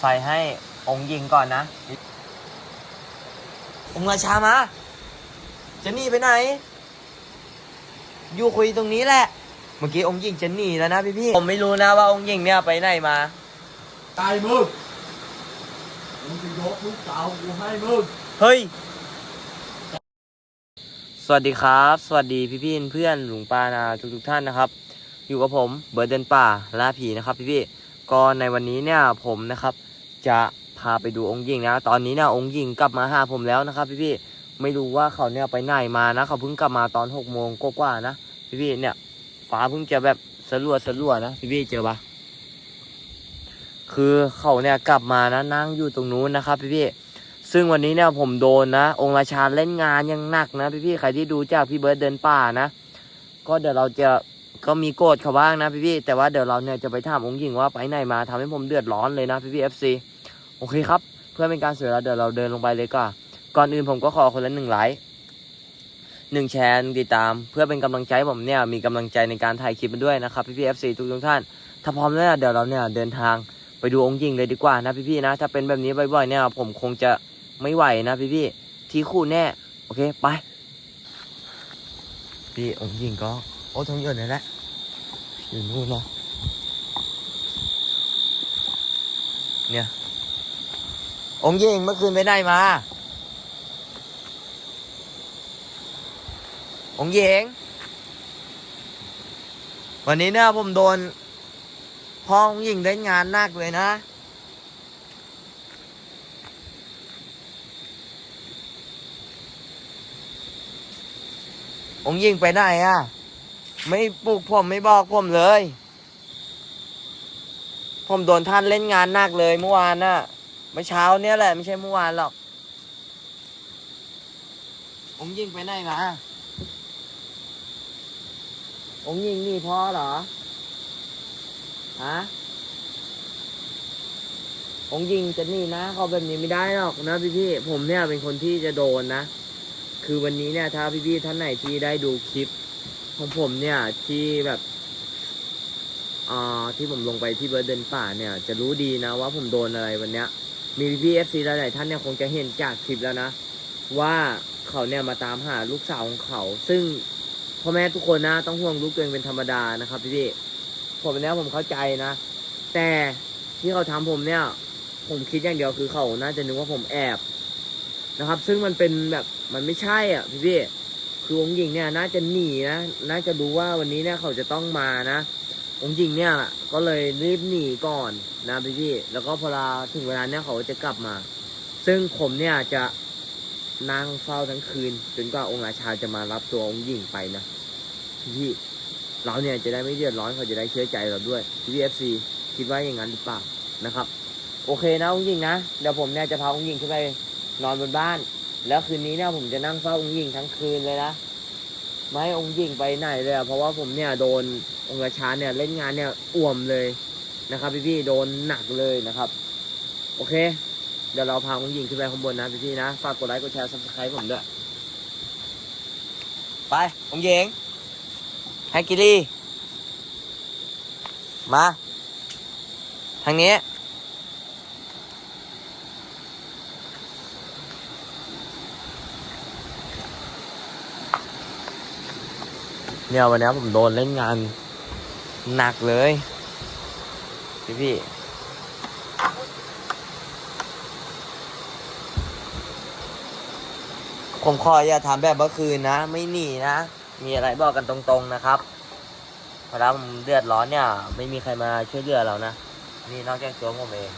ไฟให้องค์หญิงก่อนนะ องค์ราชามา จะหนีไปไหน อยู่คุยตรงนี้แหละ เมื่อกี้องค์หญิงจะหนีแล้วนะพี่พี่ๆผมไม่รู้นะว่าองค์หญิงเนี่ยไปไหนมา ตายมึงมึงจะยกลูกสาวกูให้มึง เฮ้ย สวัสดีครับ สวัสดีพี่พี่ๆเพื่อนหลุงปานาทุกทุกๆท่านนะครับ อยู่กับผมเบิร์ดเดนป่าล่าผีนะครับพี่พี่ๆก็ในวันนี้เนี่ยผมนะครับ จะพาไปดูองค์หญิงนะ ตอนนี้เนี่ยองค์หญิงกลับมาหาผมแล้วนะครับ พี่พี่ไม่รู้ว่าเขาเนี่ยไปไหนมานะ เขาเพิ่งกลับมาตอนหกโมงกว่าๆนะพี่พี่เนี่ยฟ้าเพิ่งจะแบบสลัวสลัวนะพี่พี่เจอปะคือเขาเนี่ยกลับมานะนั่งอยู่ตรงนู้นนะครับพี่พี่ซึ่งวันนี้เนี่ยผมโดนนะ องค์ราชาเล่นงานยังหนักนะพี่พี่ใครที่ดูจากพี่เบิร์ดเดินป่านะ ก็เดี๋ยวเราจะ ก็มีโกรธเขาบ้างนะพี่พี่แต่ว่าเดี๋ยวเราเนี่ยจะไปถามองค์หญิงว่าไปไหนมาทำให้ผมเดือดร้อนเลยนะพี่พี่เอฟซีโอเคครับ เพื่อเป็นการเสียเวลาเดี๋ยวเราเดินลงไปเลยก่อนก่อนอื่นผมก็ขอคนละหนึ่งไลค์หนึ่งแชร์หนึ่งติดตาม เพื่อเป็นกำลังใจผมเนี่ยมีกำลังใจในการถ่ายคลิปมันด้วยนะครับพี่พี่เอฟซีทุกทุกท่าน ถ้าพร้อมแล้วเดี๋ยวเราเนี่ยเดินทางไปดูองค์หญิงเลยดีกว่านะพี่พี่นะ ถ้าเป็นแบบนี้บ่อยๆเนี่ยผมคงจะไม่ไหวนะพี่พี่ที่คู่แน่โอเคไปพี่องค์หญิงก็โอ้ทองหยดนั่นแหละ อยู่นู่นเนาะเนี่ย องค์หญิงเมื่อคืนไปไหนมา องค์หญิงวันนี้เนี่ยผมโดนพ่อองค์ยิงเล่นงานหนักเลยนะองค์ยิงไปไหนอะ ไม่ปลุกผมไม่บอกผมเลย ผมโดนท่านเล่นงานหนักเลยเมื่อวานน่ะเมื่อเช้าเนี้ยแหละไม่ใช่เมื่อวานหรอกองค์หญิงไปไหนมาองค์หญิงนี่พ่อเหรอฮะองค์หญิงจะหนี่นะเขาแบบนี้ไม่ได้หรอกนะพี่พี่ผมเนี่ยเป็นคนที่จะโดนนะ คือวันนี้เนี่ยถ้าพี่ๆท่านไหนที่ได้ดูคลิป ของผมเนี่ยที่แบบอ่าที่ผมลงไปที่เบิร์ดเดนป่าเนี่ย จะรู้ดีนะว่าผมโดนอะไรวันเนี้ย มีพี่เอฟซีหลายๆท่านเนี่ยคงจะเห็นจากคลิปแล้วนะ ว่าเขาเนี่ยมาตามหาลูกสาวของเขา ซึ่งพ่อแม่ทุกคนนะต้องห่วงลูกตัวเองเป็นธรรมดานะครับพี่ๆผมเนี้ยผมเข้าใจนะ แต่ที่เขาทำผมเนี่ย ผมคิดอย่างเดียวคือเขาน่าจะนึกว่าผมแอบนะครับ ซึ่งมันเป็นแบบมันไม่ใช่อะพี่พี่ คือองค์หญิงเนี่ยน่าจะหนีนะน่าจะรู้ว่าวันนี้เนี่ยเขาจะต้องมานะองค์หญิงเนี่ยก็เลยรีบหนีก่อนนะพี่พี่แล้วก็พอลาถึงเวลาเนี่ยเขาจะกลับมา ซึ่งผมเนี่ยจะนั่งเฝ้าทั้งคืนจนกว่าองค์ราชาจะมารับตัวองค์หญิงไปนะพี่พี่เราเนี่ยจะได้ไม่เดือดร้อนเขาจะได้เชื่อใจเราด้วยพี่พี่เอฟซีคิดว่าอย่างนั้นหรือเปล่านะครับ โอเคนะองค์หญิงนะเดี๋ยวผมเนี่ยจะพาองค์หญิงขึ้นไปนอนบนบ้าน แล้วคืนนี้เนี่ยผมจะนั่งเฝ้าองค์หญิงทั้งคืนเลยนะไม่ให้องค์หญิงไปไหนเลยอะเพราะว่าผมเนี่ยโดนองค์ราชาเนี่ยเล่นงานเนี่ยอ่วมเลยนะครับ พี่พี่ๆโดนหนักเลยนะครับ โอเค เดี๋ยวเราพาองค์หญิงขึ้นไปข้างบนนะพี่พี่ๆนะฝากกดไลค์กดแชร์ซับสไครต์ผมด้วยไปองค์หญิงแฮกกิลี่มา ทางนี้ เนี่ยวันนี้ผมโดนเล่นงานหนักเลย พี่พี่ผมขออย่าทำแบบเมื่อคืนนะ ไม่หนีนะ มีอะไรบอกกันตรงๆนะครับเพราะเราผมเดือดร้อนเนี่ย ไม่มีใครมาช่วยเหลือเรานะ นี่นอกจากตัวผมเอง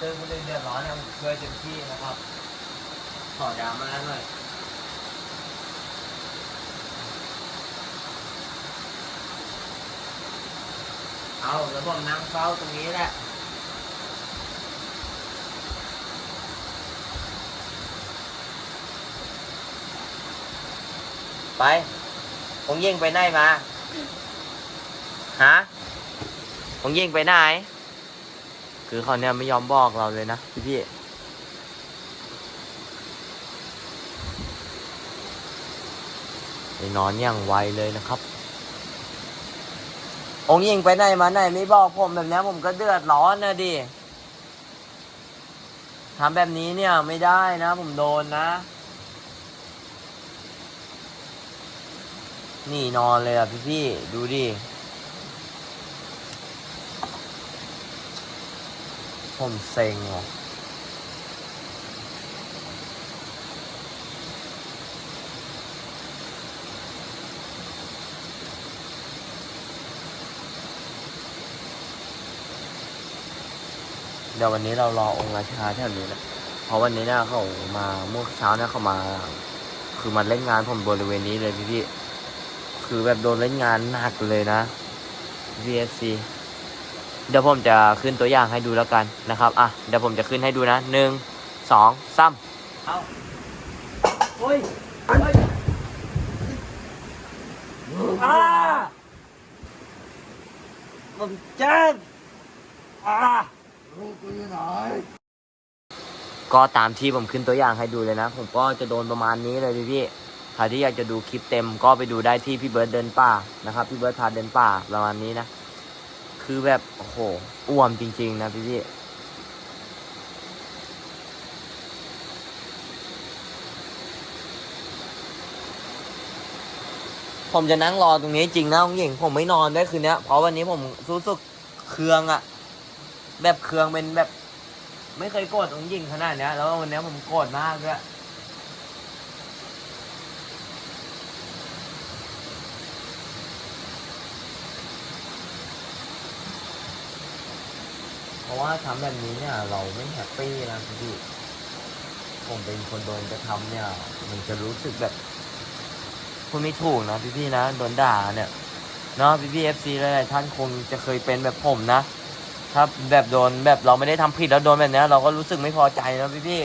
ซึ่งคนอื่นเดือดร้อนเนี่ยผมช่วยเต็มที่นะครับ ขอดราม่าหน่อย เอาแล้วผมนั่งเฝ้าตรงนี้แหละไปผมยิงไปไหนมา ฮะผมยิงไปไหน คือเขาเนี่ยไม่ยอมบอกเราเลยนะพี่พี่ไปนอนอย่างไวเลยนะครับ องค์ยิงไปไหนมาไหนไม่บอกผมแบบนี้ผมก็เดือดร้อนนะดิทำแบบนี้เนี่ยไม่ได้นะ ผมโดนนะ นี่นอนเลยอะพี่พี่ดูดิ ผมเซ็งอะ เดี๋ยววันนี้เรารอองค์ราชาแถวนี้นะเพราะวันนี้เนี่ยเขามาเมื่อเช้าเนี่ยเขามา คือมันเล่นงานผมบริเวณนี้เลยพี่พี่ๆคือแบบโดนเล่นงานหนักเลยนะ VSC เดี๋ยวผมจะขึ้นตัวอย่างให้ดูแล้วกันนะครับ อะ เดี๋ยวผมจะขึ้นให้ดูนะหนึ่งสองสามเอาโอ้ยโอ้ยอ่าผมเจ็บอ่า ลูกกูอยู่ไหนก็ตามที่ผมขึ้นตัวอย่างให้ดูเลยนะ ผมก็จะโดนประมาณนี้เลยพี่พี่ใครที่อยากจะดูคลิปเต็มก็ไปดูได้ที่พี่เบิร์ดเดินป่านะครับ พี่เบิร์ดพาเดินป่าประมาณนี้นะ คือแบบโอ้โหอ้วมจริง ๆ นะพี่พี่ผมจะนั่งรอตรงนี้จริงนะองหญิงผมไม่นอนด้วยคืนนี้เพราะวันนี้ผมรู้สึกเครืองอะ แบบเครืองเป็นแบบ ไม่เคยโกรธองหญิงขนาดเนี้ย แล้ววันนี้ผมโกรธมากด้วยเพราะว่าทำแบบนี้เนี่ย เราไม่แฮปปี้นะพี่ผมเป็นคนโดนกระทำเนี่ย มันจะรู้สึกแบบพูดไม่ถูกนะพี่ๆนะโดนด่าเนี่ยเนาะพี่ๆเอฟซีหลายๆท่านคงจะเคยเป็นแบบผมนะ ครับแบบโดนแบบเราไม่ได้ทำผิดแล้วโดนแบบเนี้ยเราก็รู้สึกไม่พอใจนะพี่พี่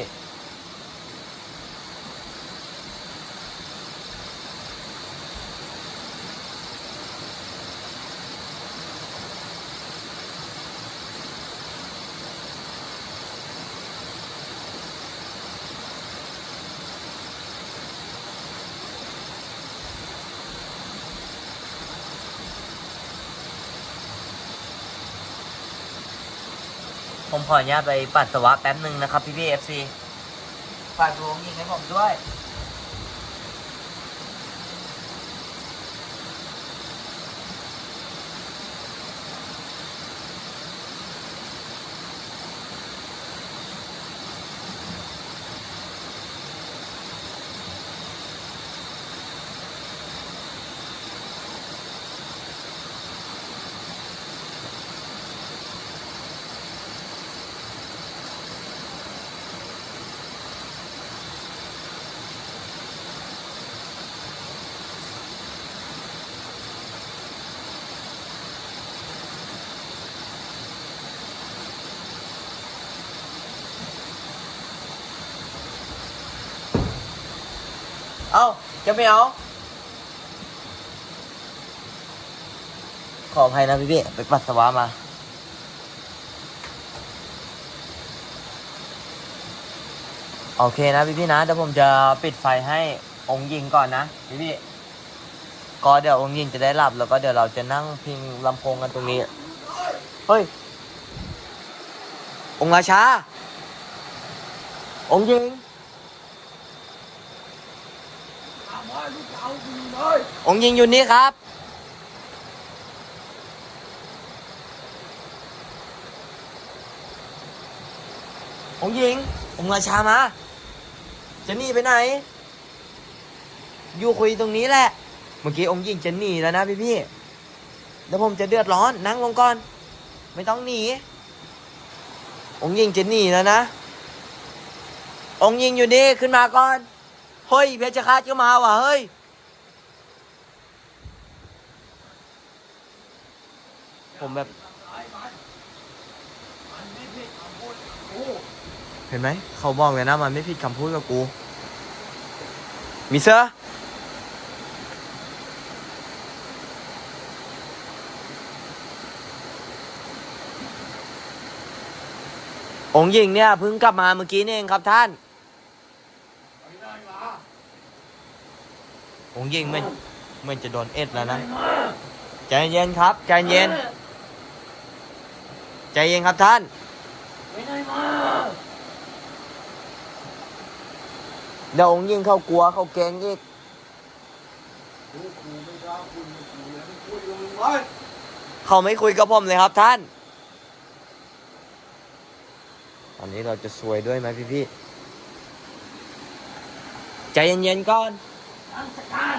ผมขออนุญาตไปปัสสาวะแป๊บหนึ่งนะครับพี่พี่เอฟซีฝากดูยิงให้ผมด้วย เอ้าจะไม่เอา ขออภัยนะพี่พี่ไปปัสสาวะมา โอเคนะพี่พี่นะเดี๋ยวผมจะปิดไฟให้องค์ยิงก่อนนะพี่พี่ก็เดี๋ยวองค์ยิงจะได้หลับแล้วก็เดี๋ยวเราจะนั่งพิงลำโพงกันตรงนี้ เฮ้ย องค์ราชาองค์ยิง ถามว่าลูกสาวกู องยิงอยู่นี่ครับ องยิง องราชามา จะหนีไปไหน อยู่คุยตรงนี้แหละ เมื่อกี้องยิงจะหนีแล้วนะพี่พี่ๆเดี๋ยวผมจะเดือดร้อนนั่งลงก่อน ไม่ต้องหนี องยิงจะหนีแล้วนะ องยิงอยู่นี่ขึ้นมาก่อน เฮ้ยเพชรฆาตก็มาว่ะเฮ้ยผมแบบ เห็นไหม เขาบอกเลยนะมันไม่ผิดคำพูดกับกู มิเซอร์องหญิงเนี่ยเพิ่งกลับมาเมื่อกี้นี่เองครับท่าน ไปได้มา องค์หญิงมันเหมันจะโดนเอ็ดแล้วนะ ใจเย็นครับ ใจเย็น ใจเย็นครับท่านไปได้มาเดี๋ยวองยิงเข้ากลัวเข้าเกงอีกกูกูไม่กล้าไม่คุยกับมึงไว้เขาไม่คุยกับผมเลยครับท่าน ตอนนี้เราจะซวยด้วยไหมพี่พี่ใจเย็นๆก่อน ทำสการ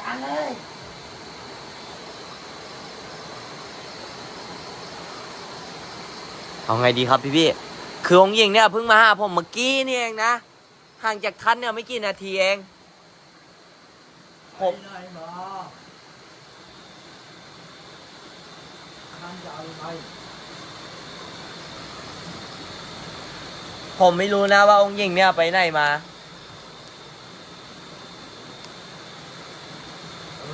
การเลยเอาไงดีครับพี่พี่คือองค์หญิงเนี่ยเพิ่งมาหาผมเมื่อกี้นี่เองนะ ห่างจากท่านเนี่ยไม่กี่นาทีเองไปไหนมาท่านจะเอาไปผมไม่รู้นะว่าองค์หญิงเนี่ยไปไหนมา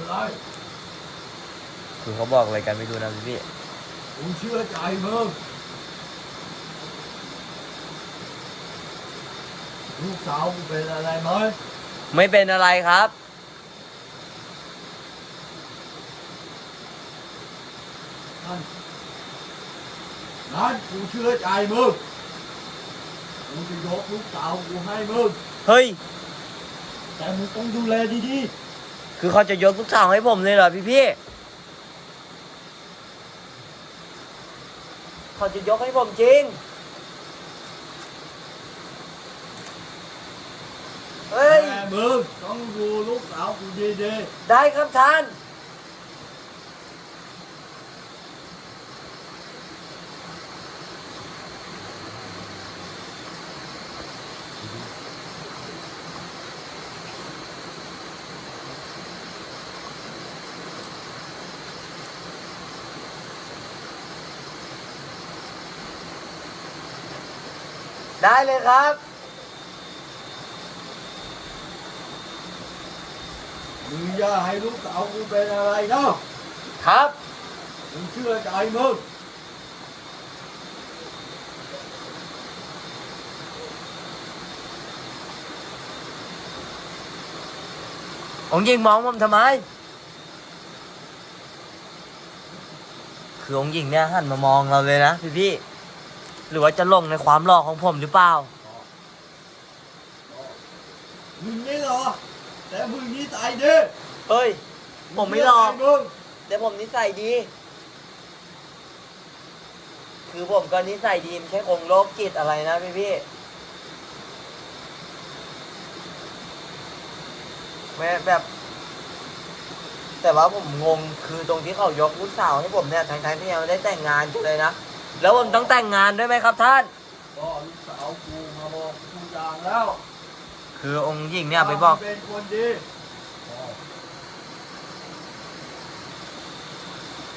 อะไรคือเขาบอกอะไรกันไม่รู้นะพี่พี่กูเชื่อใจมึงลูกสาวกูเป็นอะไรไหมๆไม่เป็นอะไรครับท่านนั้นกูเชื่อใจมึงกูจะยกลูกสาวกูให้มึง เฮ้ย แต่มึงต้องดูแลดี คือเขาจะยกลูกสาวให้ผมเลยเหรอพี่พี่เขาจะยกให้ผมจริงๆเฮ้ยแต่มึงต้องดูลูกสาวกูดีได้ครับท่าน ได้เลยครับๆมึงอย่าให้ลูกสาวกูเป็นอะไรนะครับ มึงเชื่อใจมึงองค์หญิงมองผมทำไม คือองค์หญิงเนี่ยหันมามองเราเลยนะพี่พี่ๆ หรือว่าจะหลงในความหล่อของผมหรือเปล่า มึงนี่เหรอ แต่มึงนี่ตายดิเฮ้ย ผมไม่หลอก มึงแต่ผมนิสัยดี คือผมก็นิสัยดีไม่ใช่คงโรคจิตอะไรนะพี่พี่แม่แบบ แต่ว่าผมงงคือตรงที่เขายกลูกสาวให้ผมเนี่ยทั้งๆที่ยังไม่ได้แต่งงานกันเลยนะ แล้วผมต้องแต่งงานด้วยไหมครับท่าน ก็ลูกสาวกูมาบอกกูอย่างแล้วคือองค์หญิงเนี่ยไปบอกว่ามึงเป็นคนดี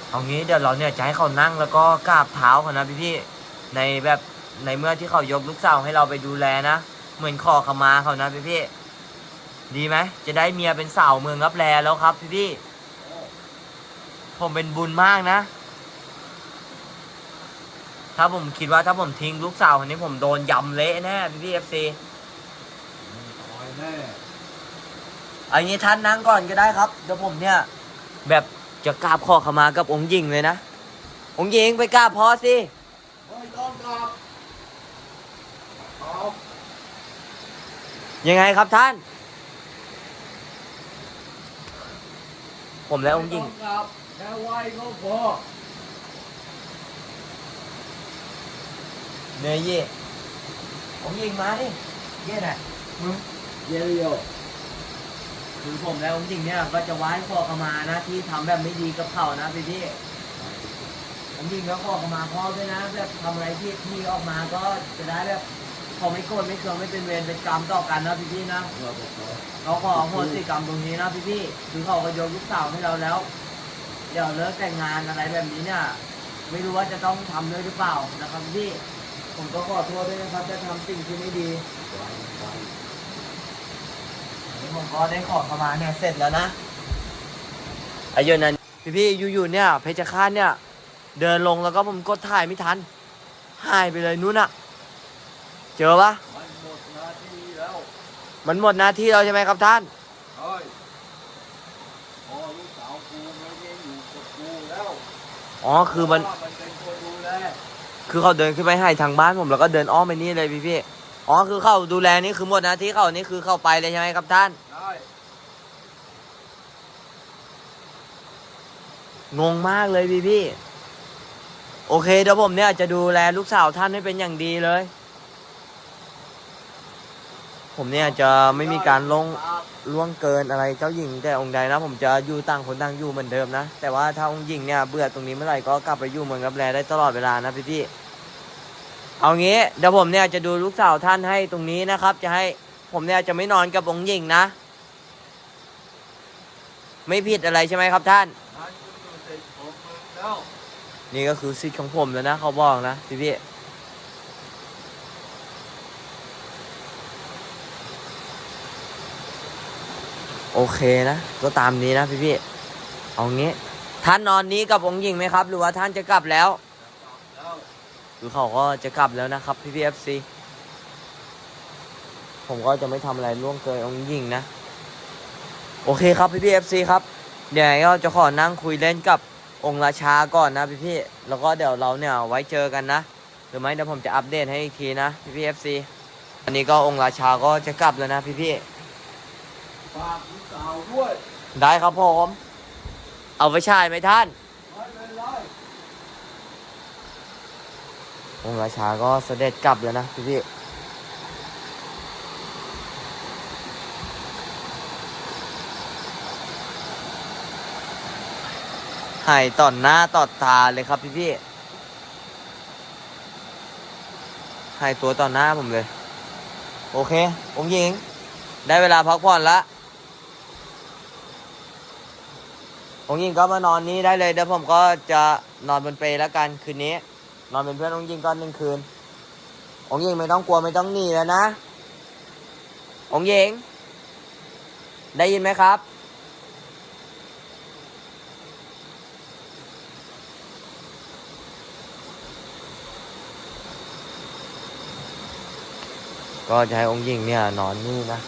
เอางี้เดี๋ยวเราเนี่ยจะให้เขานั่งแล้วก็กราบเท้าเขานะพี่พี่ๆในแบบในเมื่อที่เขายกลูกสาวให้เราไปดูแลนะ เหมือนขอขมาเขานะพี่พี่ๆดีไหมจะได้เมียเป็นสาวเมืองรับแลแล้วครับพี่พี่ๆผมเป็นบุญมากนะ ถ้าผมคิดว่าถ้าผมทิ้งลูกสาวคนนี้ผมโดนยำเละแน่พี่พี่เอฟซีมึงตายแน่อันนี้ท่านนั่งก่อนก็ได้ครับเดี๋ยวผมเนี่ย แบบจะกราบขอขมากับองค์หญิงเลยนะ องค์หญิงไปกราบพอสิไม่ต้องกลับเอายังไงครับท่าน ผมและองค์หญิง ไม่ต้กลับแค่ไหวก็พอ เนยเย่องค์หญิงมาดิเย่น่ะมึงเยี่ยวคือผมและองค์หญิงเนี่ยก็จะไหว้ขอขมานะที่ทำแบบไม่ดีกับเขานะพี่พี่องค์หญิงก็ขอขมาพ่อด้วยนะแบบทำอะไรที่ที่ออกมาก็จะได้แบบเขาไม่โกรธไม่เคืองไม่เป็นเวรเป็นกรรมต่อกันนะพี่พี่นะ เราบอกว่าเราขออโหสิกรรมตรงนี้นะพี่พี่ๆคือเขาก็ยกลูกสาวให้เราแล้ว เดี๋ยวเลิกแต่งงานอะไรแบบนี้เนี่ย ไม่รู้ว่าจะต้องทำด้วยหรือเปล่านะครับพี่ ผมก็ขอโทษด้วยนะครับจะทำสิ่งที่ไม่ดีไว้ไว้อันนี้ผมก็ได้ขอเข้ามาเนี่ยเสร็จแล้วนะอายุนั้นพี่พี่ๆอยู่ๆเนี่ยเพชรฆาตเนี่ย เดินลงแล้วก็ผมกดถ่ายไม่ทันหายไปเลยนู้นอะเจอปะมันหมดหน้าที่แล้วมันหมดหน้าที่เราใช่ไหมครับท่านเฮ้ยพอลูกสาวกูไม่ได้อยู่กับกูแล้วอ๋อคือมันเพราะว่ามันเป็นคนดูแล คือเขาเดินขึ้นไปให้ทางบ้านผมแล้วก็เดินอ้อมไปนี่เลยพี่พี่อ๋อคือเขาดูแลนี่คือหมดหนะที่เขานี่คือเข้าไปเลยใช่ไหมครับท่าน ได้ งงมากเลยพี่พี่ โอเคเดี๋ยวผมเนี่ยจะดูแลลูกสาวท่านให้เป็นอย่างดีเลย ผมเนี่ยจะไม่มีการลงล่วงเกินอะไรเจ้าหญิงแต่องค์ใดนะ ผมจะอยู่ต่างคนต่างอยู่เหมือนเดิมนะ แต่ว่าถ้าองค์หญิงเนี่ยเบื่อตรงนี้เมื่อไหร่ก็กลับไปอยู่เมืองรับแลได้ตลอดเวลานะพี่พี่เอางี้เดี๋ยวผมเนี่ยจะดูลูกสาวท่านให้ตรงนี้นะครับ จะให้ผมเนี่ยจะไม่นอนกับองค์หญิงนะ ไม่ผิดอะไรใช่ไหมครับท่าน นี่ก็คือสิทธิ์ของผมแล้วนะเขาบอกนะพี่พี่ โอเคนะ ก็ตามนี้นะพี่พี่เอางี้ท่านนอนนี้กับองค์หญิงไหมครับ หรือว่าท่านจะกลับแล้วคือเขาก็จะกลับแล้วนะครับพี่พี่เอฟซีผมก็จะไม่ทำอะไรล่วงเกินองค์หญิงนะ โอเคครับพี่พี่เอฟซีครับเดี๋ยวก็จะขอนั่งคุยเล่นกับองค์ราชาก่อนนะพี่พี่แล้วก็เดี๋ยวเราเนี่ยไว้เจอกันนะหรือไม่เดี๋ยวผมจะอัปเดตให้อีกทีนะพี่พี่เอฟซีอันนี้ก็องค์ราชาก็จะกลับแล้วนะพี่พี่ ฝากลูกสาวด้วยได้ครับผม เอาไปฉายไหมท่านไม่เป็นไรองค์ราชาก็เสด็จกลับแล้วนะพี่พี่หายต่อหน้าต่อตาเลยครับพี่พี่หายตัวต่อหน้าผมเลย โอเค องค์หญิง ได้เวลาพักผ่อนละ องค์หญิงก็มานอนนี้ได้เลยเดี๋ยวผมก็จะนอนบนเปลแล้วกันคืนนี้ นอนเป็นเพื่อนองค์หญิงก่อนหนึ่งคืน องค์หญิงไม่ต้องกลัวไม่ต้องหนีแล้วนะ องค์หญิง ได้ยินไหมครับก็จะให้องค์หญิงเนี่ยนอนนี่นะ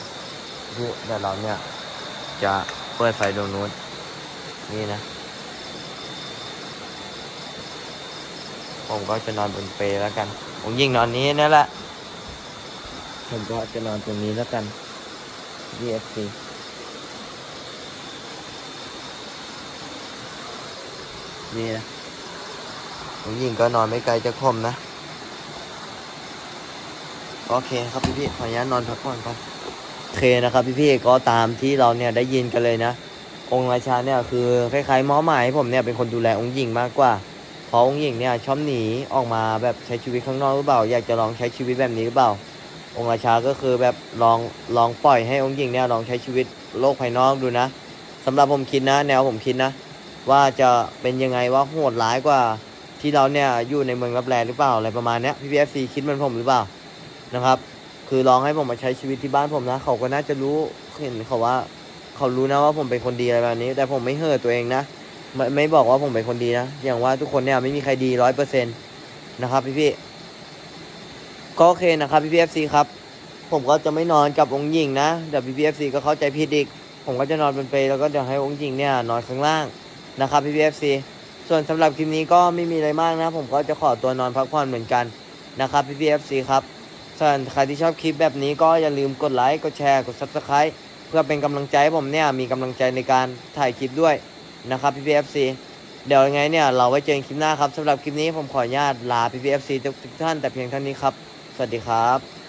ที่เดี๋ยวเราเนี่ยจะเปิดไฟดวงนู้น นี่นะ ผมก็จะนอนบนเปลแล้วกัน ผมยิงนอนนี้นั่นแหละ ผมก็จะนอนตรงนี้แล้วกัน DFC นี่นะผมยิงก็นอนไม่ไกลจากผมนะ โอเคครับพี่พี่ขออนุญาตนอนพักผ่อนก่อนโอเคนะครับพี่พี่ก็ตามที่เราเนี่ยได้ยินกันเลยนะ องค์ราชาเนี่ยคือคล้ายๆหมอหมายผมเนี่ยเป็นคนดูแลองค์หญิงมากกว่า เพราะองค์หญิงเนี่ยชอบหนีออกมาแบบใช้ชีวิตข้างนอกหรือเปล่า อยากจะลองใช้ชีวิตแบบนี้หรือเปล่า องค์ราชาก็คือแบบลองลองปล่อยให้องค์หญิงเนี่ยลองใช้ชีวิตโลกภายนอกดูนะสำหรับผมคิดนะ แนวผมคิดนะ ว่าจะเป็นยังไงว่าโหดร้ายกว่าที่เราเนี่ยอยู่ในเมืองรับแลหรือเปล่าอะไรประมาณเนี้ยพี่พีเอฟซีคิดเหมือนผมหรือเปล่านะครับ คือลองให้ผมมาใช้ชีวิตที่บ้านผมนะ เขาก็น่าจะรู้เห็นเขาว่า เขารู้นะว่าผมเป็นคนดีอะไรแบบนี้ แต่ผมไม่เห่อตัวเองนะไม่ไม่บอกว่าผมเป็นคนดีนะอย่างว่าทุกคนเนี่ยไม่มีใครดีร้อยเปอร์เซ็นต์นะครับพี่พี่ก็โอเคนะครับพี่พีเอฟซีครับ ผมก็จะไม่นอนกับองค์หญิงนะเดี๋ยวพี่พีเอฟซีก็เข้าใจผิดอีก ผมก็จะนอนบนเปลแล้วก็เดี๋ยวให้องค์หญิงเนี่ยนอนข้างล่างนะครับพี่พีเอฟซีส่วนสำหรับคลิปนี้ก็ไม่มีอะไรมากนะ ผมก็จะขอตัวนอนพักผ่อนเหมือนกันนะครับพี่พีเอฟซีครับส่วนใครที่ชอบคลิปแบบนี้ก็อย่าลืมกดไลค์กดแชร์กด subscribe เพื่อเป็นกำลังใจให้ผมเนี่ยมีกำลังใจในการถ่ายคลิปด้วยนะครับพี่พีเอฟซีเดี๋ยวยังไงเนี่ยเราไว้เจอกันคลิปหน้าครับสำหรับคลิปนี้ผมขออนุญาตลาพี่พีเอฟซีทุกท่านแต่เพียงเท่านี้ครับ สวัสดีครับ